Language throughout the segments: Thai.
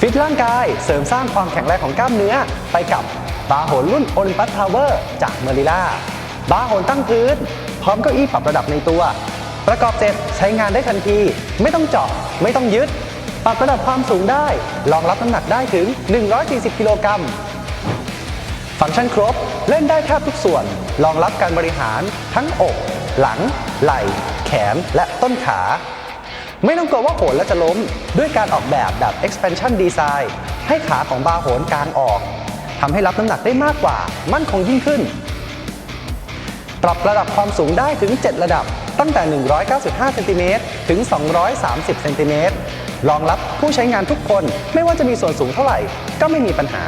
ฟิตร่างกายเสริมสร้างความแข็งแรงของกล้ามเนื้อไปกับบาร์โหนรุ่นโอลิมปัสทาวเวอร์จากเมริล่าบาร์โหนตั้งพื้น พร้อมเก้าอี้ปรับระดับในตัว ประกอบเสร็จใช้งานได้ทันที ไม่ต้องเจาะไม่ต้องยึด ปรับระดับความสูงได้รองรับน้ำหนักได้ถึง 140 กิโลกรัมฟังก์ชันครบ เล่นได้แทบทุกส่วน รองรับการบริหารทั้งอก หลัง ไหล่ แขนและต้นขา ไม่ต้องกลัวว่าโหนแล้วจะล้ม ด้วยการออกแบบแบบ expansion design ให้ขาของบาร์โหนกลางออกทำให้รับน้ำหนักได้มากกว่า มั่นคงยิ่งขึ้น ปรับระดับความสูงได้ถึง 7 ระดับ ตั้งแต่ 195 เซนติเมตรถึง 230 เซนติเมตรรองรับผู้ใช้งานทุกคนไม่ว่าจะมีส่วนสูงเท่าไหร่ ก็ไม่มีปัญหา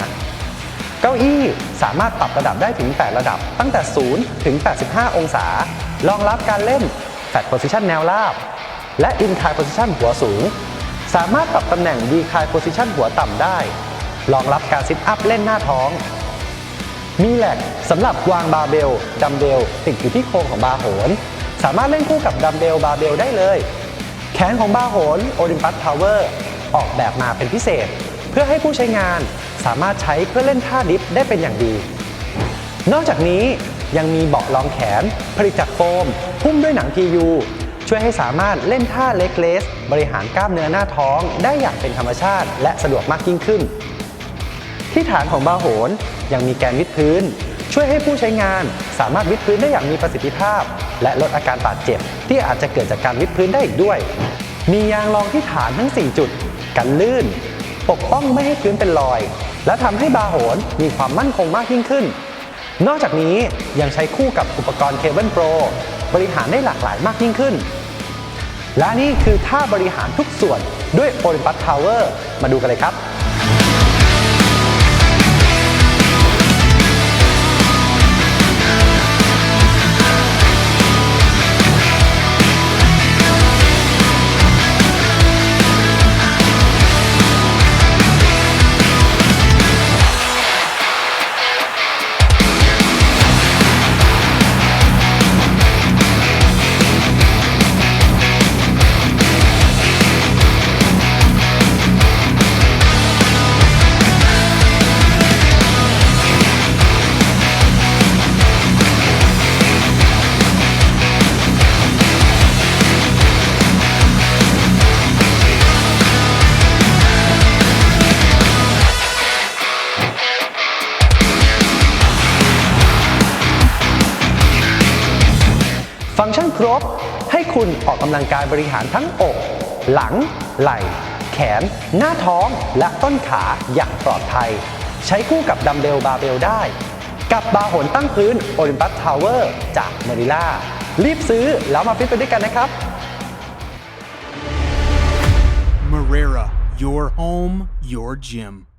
เก้าอี้สามารถปรับระดับได้ถึง 8 ระดับ ตั้งแต่ 0 ถึง 85 องศารองรับการเล่น Fat Position แนวราบ และ Incline Position หัวสูง สามารถปรับตำแหน่ง Decline Position หัวต่ำได้ รองรับการซิทอัพเล่นหน้าท้อง มีแหลกสำหรับวางบาร์เบลดัมเบลติดอยู่ที่โครงของบาร์โหน สามารถเล่นคู่กับดัมเบลบาร์เบลได้เลย แขนของบาร์โหนโอลิมปัสทาวเวอร์ออกแบบมาเป็นพิเศษ เพื่อให้ผู้ใช้งานสามารถใช้เพื่อเล่นท่าดิฟได้เป็นอย่างดี นอกจากนี้ยังมีเบาะรองแขน ผลิตจากโฟม หุ้มด้วยหนัง PU ช่วยให้สามารถเล่นท่าเล็กเลส บริหารกล้ามเนื้อหน้าท้อง ได้อย่างเป็นธรรมชาติ และสะดวกมากยิ่งขึ้น ที่ฐานของบาโหนยังมีแกนวิดพื้น ช่วยให้ผู้ใช้งานสามารถวิดพื้นได้อย่างมีประสิทธิภาพ และลดอาการบาดเจ็บ ที่อาจจะเกิดจากการวิดพื้นได้อีกด้วย มียางรองที่ฐานทั้ง 4 จุด กันลื่น ปกป้องไม่ให้พื้นเป็นรอย และทำให้บาโหนมีความมั่นคงมากยิ่งขึ้นนอกจากนี้ยังใช้คู่กับอุปกรณ์เคเบิลโปรบริหารได้หลากหลายมากยิ่งขึ้น และนี่คือท่าบริหารทุกส่วนด้วย Olympus Tower มาดูกันเลยครับ ฟังก์ชันครบ ให้คุณออกกำลังกายบริหารทั้งอก หลัง ไหล่ แขน หน้าท้อง และต้นขาอย่างปลอดภัย ใช้คู่กับดัมเบลบาเบลได้ กับบาร์โหนตั้งพื้น Olympus Tower จากเมริล่า รีบซื้อแล้วมาฟิตไปด้วยกันนะครับ Marrera, your home, your gym.